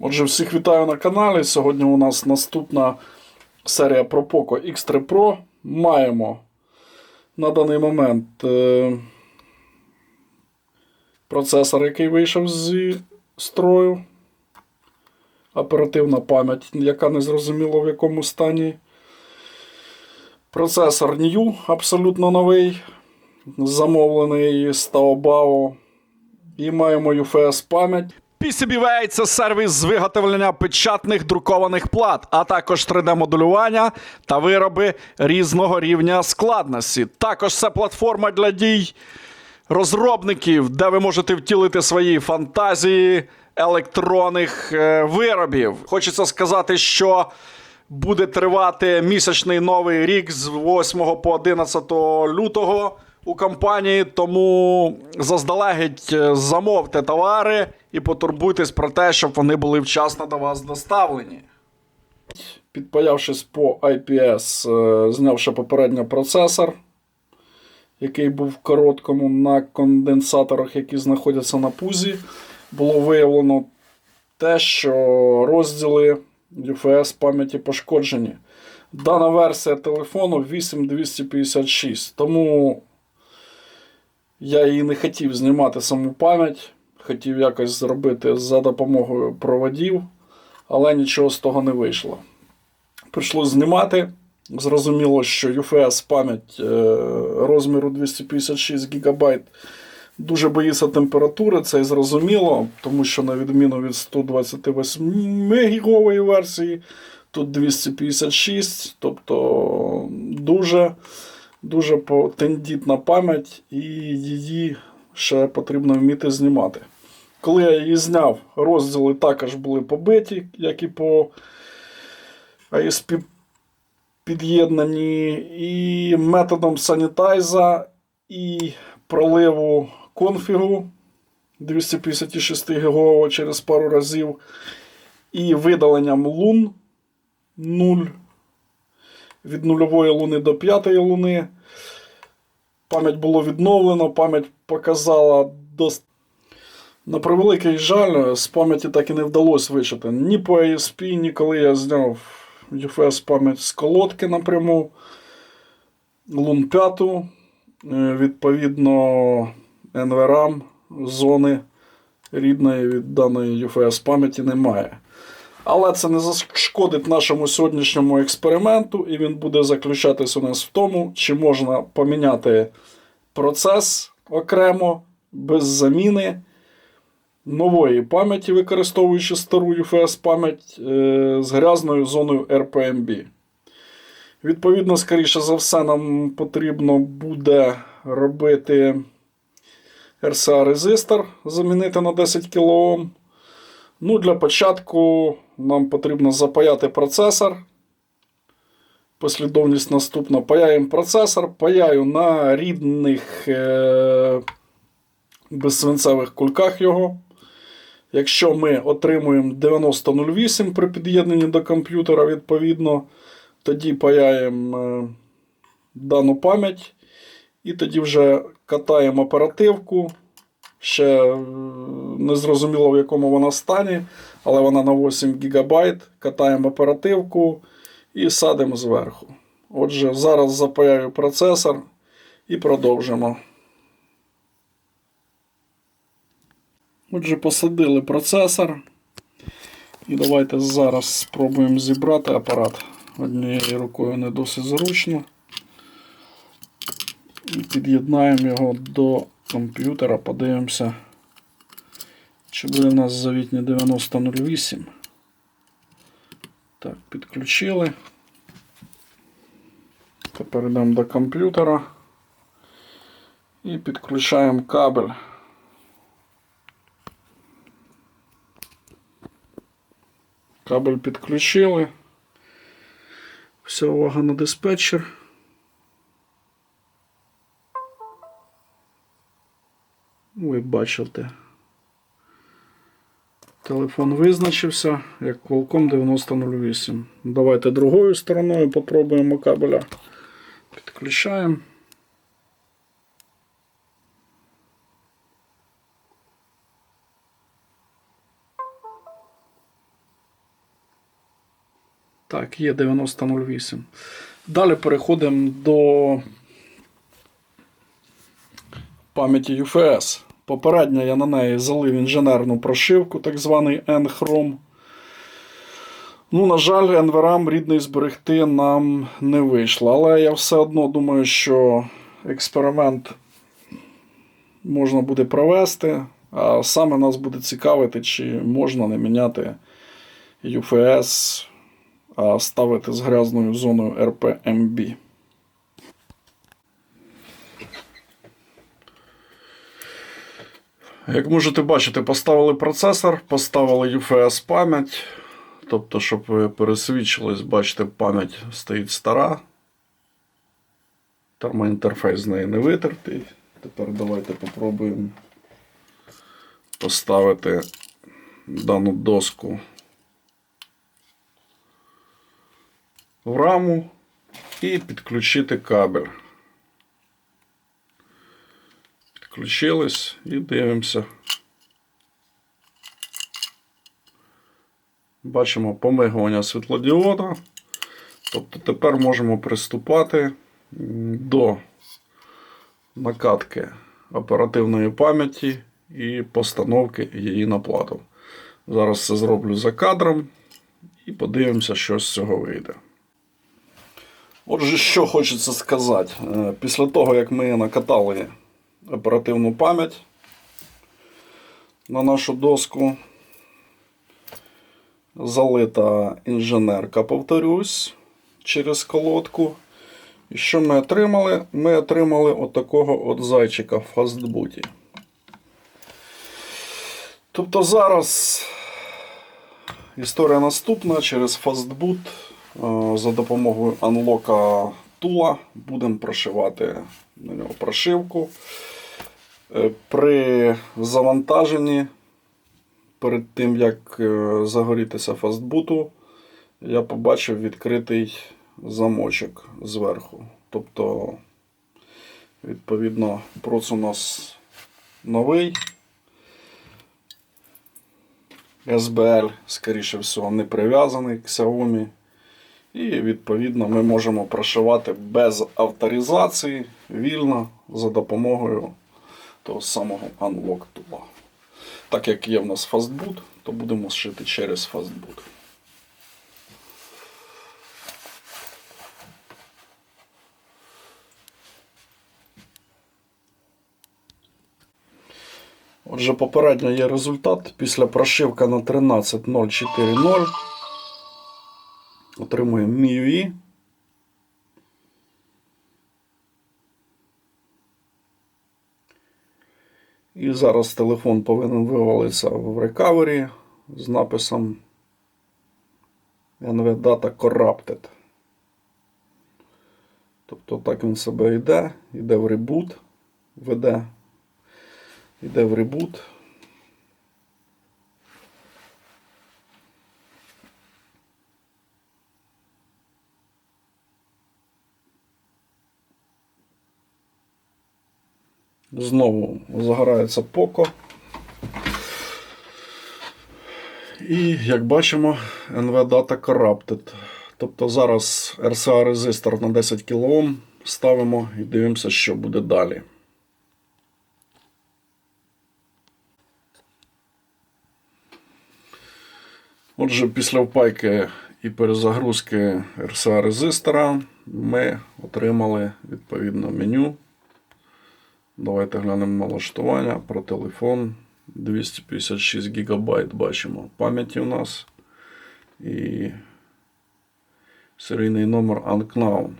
Отже, всіх вітаю на каналі. Сьогодні у нас наступна серія про Poco X3 Pro. Маємо на даний момент е, процесор, який вийшов зі строю. Оперативна пам'ять, яка не зрозуміло в якому стані. Процесор New, абсолютно новий, замовлений з Taobao. І маємо UFS пам'ять. PCBWay – це сервіс з виготовлення печатних друкованих плат, а також 3D-моделювання та вироби різного рівня складності. Також це платформа для дій розробників, де ви можете втілити свої фантазії електронних е, виробів. Хочеться сказати, що буде тривати місячний новий рік з 8 по 11 лютого у компанії, тому заздалегідь е, замовте товари і потурбуйтесь про те, щоб вони були вчасно до вас доставлені. Підпаявшись по IPS, е, знявши попередньо процесор, який був в короткому на конденсаторах, які знаходяться на пузі, було виявлено те, що розділи UFS пам'яті пошкоджені. Дана версія телефону 8256, тому я її не хотів знімати саму пам'ять, хотів якось зробити за допомогою проводів, але нічого з того не вийшло. Прийшлося знімати. Зрозуміло, що UFS пам'ять е, розміру 256 ГБ дуже боїться температури, це і зрозуміло, тому що на відміну від 128 гігової версії, тут 256, тобто дуже, дуже тендітна пам'ять, і її ще потрібно вміти знімати. Коли я її зняв, розділи також були побиті, як і по ISP під'єднані, і методом санітайза, і проливу конфігу 256 ГБ через пару разів, і видаленням лун 0 від нульової луни до п'ятої луни. Пам'ять було відновлено, пам'ять показала дос... На превеликий жаль, з пам'яті так і не вдалося вичити. Ні по ASP, ні коли я зняв UFS пам'ять з колодки напряму. Лун 5, відповідно, NVRAM зони рідної від даної UFS пам'яті немає. Але це не зашкодить нашому сьогоднішньому експерименту, і він буде заключатись у нас в тому, чи можна поміняти процес окремо без заміни нової пам'яті, використовуючи стару UFS пам'ять е, з грязною зоною RPMB. Відповідно, скоріше за все, нам потрібно буде робити RCA резистор, замінити на 10 кОм. Ну, Для початку нам потрібно запаяти процесор. Послідовність наступна. Паяємо процесор, паяю на рідних е- безсвинцевих кульках його. Якщо ми отримуємо 9008 при під'єднанні до комп'ютера, відповідно, тоді паяємо е дану пам'ять. І тоді вже катаємо оперативку. Ще е, не зрозуміло, в якому вона стані, але вона на 8 ГБ. Катаємо оперативку і садимо зверху. Отже, зараз запаяю процесор і продовжимо. Отже, посадили процесор. І давайте зараз спробуємо зібрати апарат. Однією рукою не досить зручно. І під'єднаємо його до комп'ютера, подивимося, чи буде в нас завітні 9008. Так, підключили. Тепер йдемо до комп'ютера і підключаємо кабель. Кабель підключили. Вся увага на диспетчер. Ви бачите. Телефон визначився як Qualcomm 9008. Давайте другою стороною попробуємо кабеля. Підключаємо. Так, є 9008. Далі переходимо до пам'яті UFS. Попередньо я на неї залив інженерну прошивку, так званий N-Chrome. Ну, на жаль, NVRAM рідний зберегти нам не вийшло. Але я все одно думаю, що експеримент можна буде провести. А саме нас буде цікавити, чи можна не міняти UFS, а ставити з грязною зоною RPMB. Як можете бачити, поставили процесор, поставили UFS пам'ять. Тобто, щоб ви пересвідчились, бачите, пам'ять стоїть стара. Термоінтерфейс з неї не витертий. Тепер давайте попробуємо поставити дану доску в раму і підключити кабель. Підключились і дивимося. Бачимо помигування світлодіода. Тобто тепер можемо приступати до накатки оперативної пам'яті і постановки її на плату. Зараз це зроблю за кадром і подивимося, що з цього вийде. Отже, що хочеться сказати. Е, Після того, як ми накатали оперативну пам'ять на нашу доску, залита інженерка, повторюсь, через колодку. І що ми отримали? Ми отримали отакого от зайчика в фастбуті. Тобто зараз історія наступна через фастбут е, за допомогою анлока тула будемо прошивати на нього прошивку. Е, При завантаженні перед тим, як е, загорітися фастбуту, я побачив відкритий замочок зверху. Тобто, відповідно, проц у нас новий. SBL, скоріше всього, не прив'язаний к Xiaomi. І відповідно ми можемо прошивати без авторизації вільно за допомогою того самого Unlock Tool. Так як є в нас Fastboot, то будемо шити через Fastboot. Отже, попередньо є результат. Після прошивки на 13.040 отримуємо MIUI. І зараз телефон повинен вивалитися в рекавері з написом NV Data Corrupted. Тобто так він себе йде, йде в ребут, веде, йде в ребут. Знову загорається поко. І як бачимо, NV Data Corrupted. Тобто зараз RCA резистор на 10 кОм ставимо і дивимося, що буде далі. Отже, після впайки і перезагрузки RCA резистора ми отримали відповідно меню. Давайте глянемо налаштування про телефон. 256 ГБ бачимо пам'яті у нас. І серійний номер Unknown.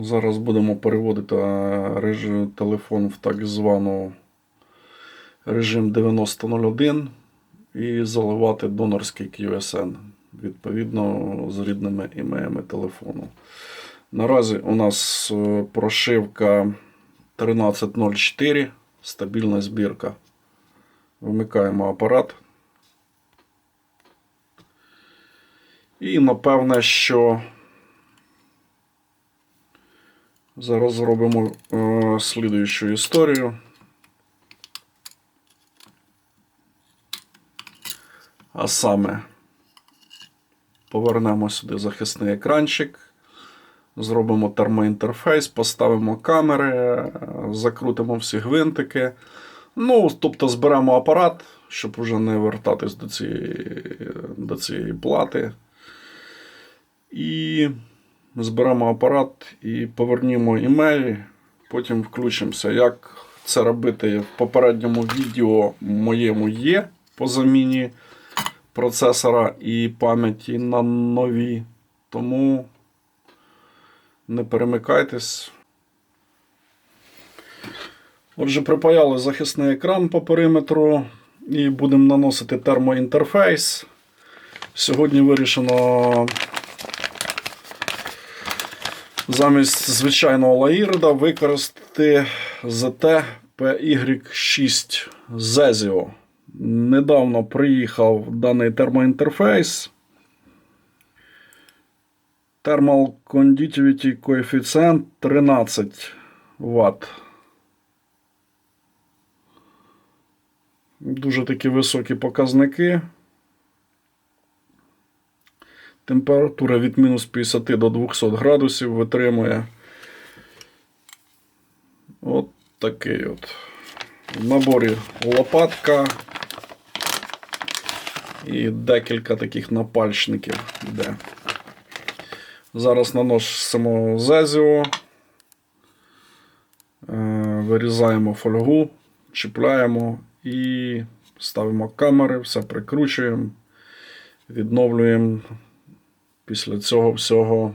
Зараз будемо переводити режим телефон в так звану режим 9001 і заливати донорський QSN відповідно з рідними імеями телефону. Наразі у нас е, прошивка 1304, стабільна збірка. Вмикаємо апарат. І напевне, що зараз зробимо е, слідуючу історію. А саме Повернемо сюди захисний екранчик. Зробимо термоінтерфейс, поставимо камери, закрутимо всі гвинтики. Ну, тобто зберемо апарат, щоб вже не вертатись до цієї, до цієї плати. І зберемо апарат і повернімо імейл. Потім включимося. Як це робити в попередньому відео моєму є по заміні процесора і пам'яті на нові. Тому не перемикайтесь. Отже, припаяли захисний екран по периметру і будемо наносити термоінтерфейс. Сьогодні вирішено замість звичайного лаїрда використати ZT PY6 Zezio. Недавно приїхав даний термоінтерфейс. Thermal Conductivity коефіцієнт 13 Вт. Дуже такі високі показники. Температура від мінус 50 до 200 градусів витримує. От такий от. В наборі лопатка і декілька таких напальчників йде. Зараз наносимо зезіо, е, вирізаємо фольгу, чіпляємо і ставимо камери, все прикручуємо, відновлюємо після цього всього.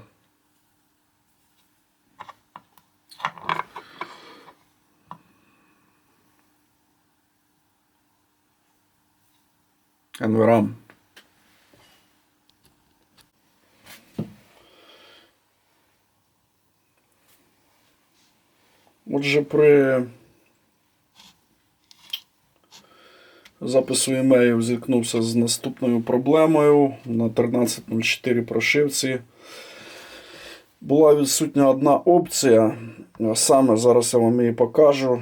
Енверам. Отже, при запису імеїв зіткнувся з наступною проблемою на 13.04 прошивці. Була відсутня одна опція. Саме зараз я вам її покажу.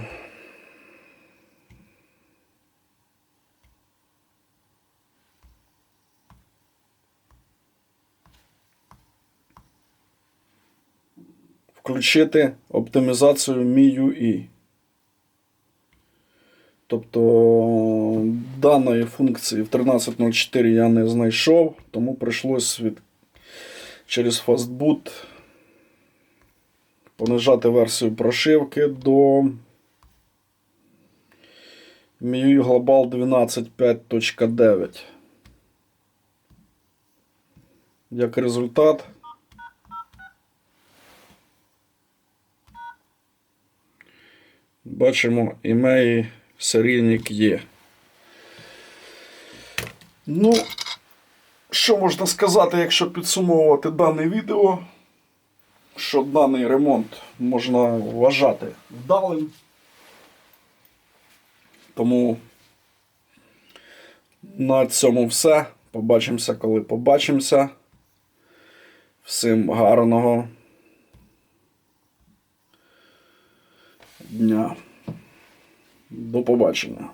Включити оптимізацію MIUI. Тобто даної функції в 13.04 я не знайшов, тому прийшлось від... через Fastboot понижати версію прошивки до MIUI Global 12.5.9. Як результат. Бачимо імеї серійник є. Ну, що можна сказати, якщо підсумовувати дане відео, що даний ремонт можна вважати вдалим. Тому на цьому все. Побачимося, коли побачимося. Всім гарного дня. До побачення.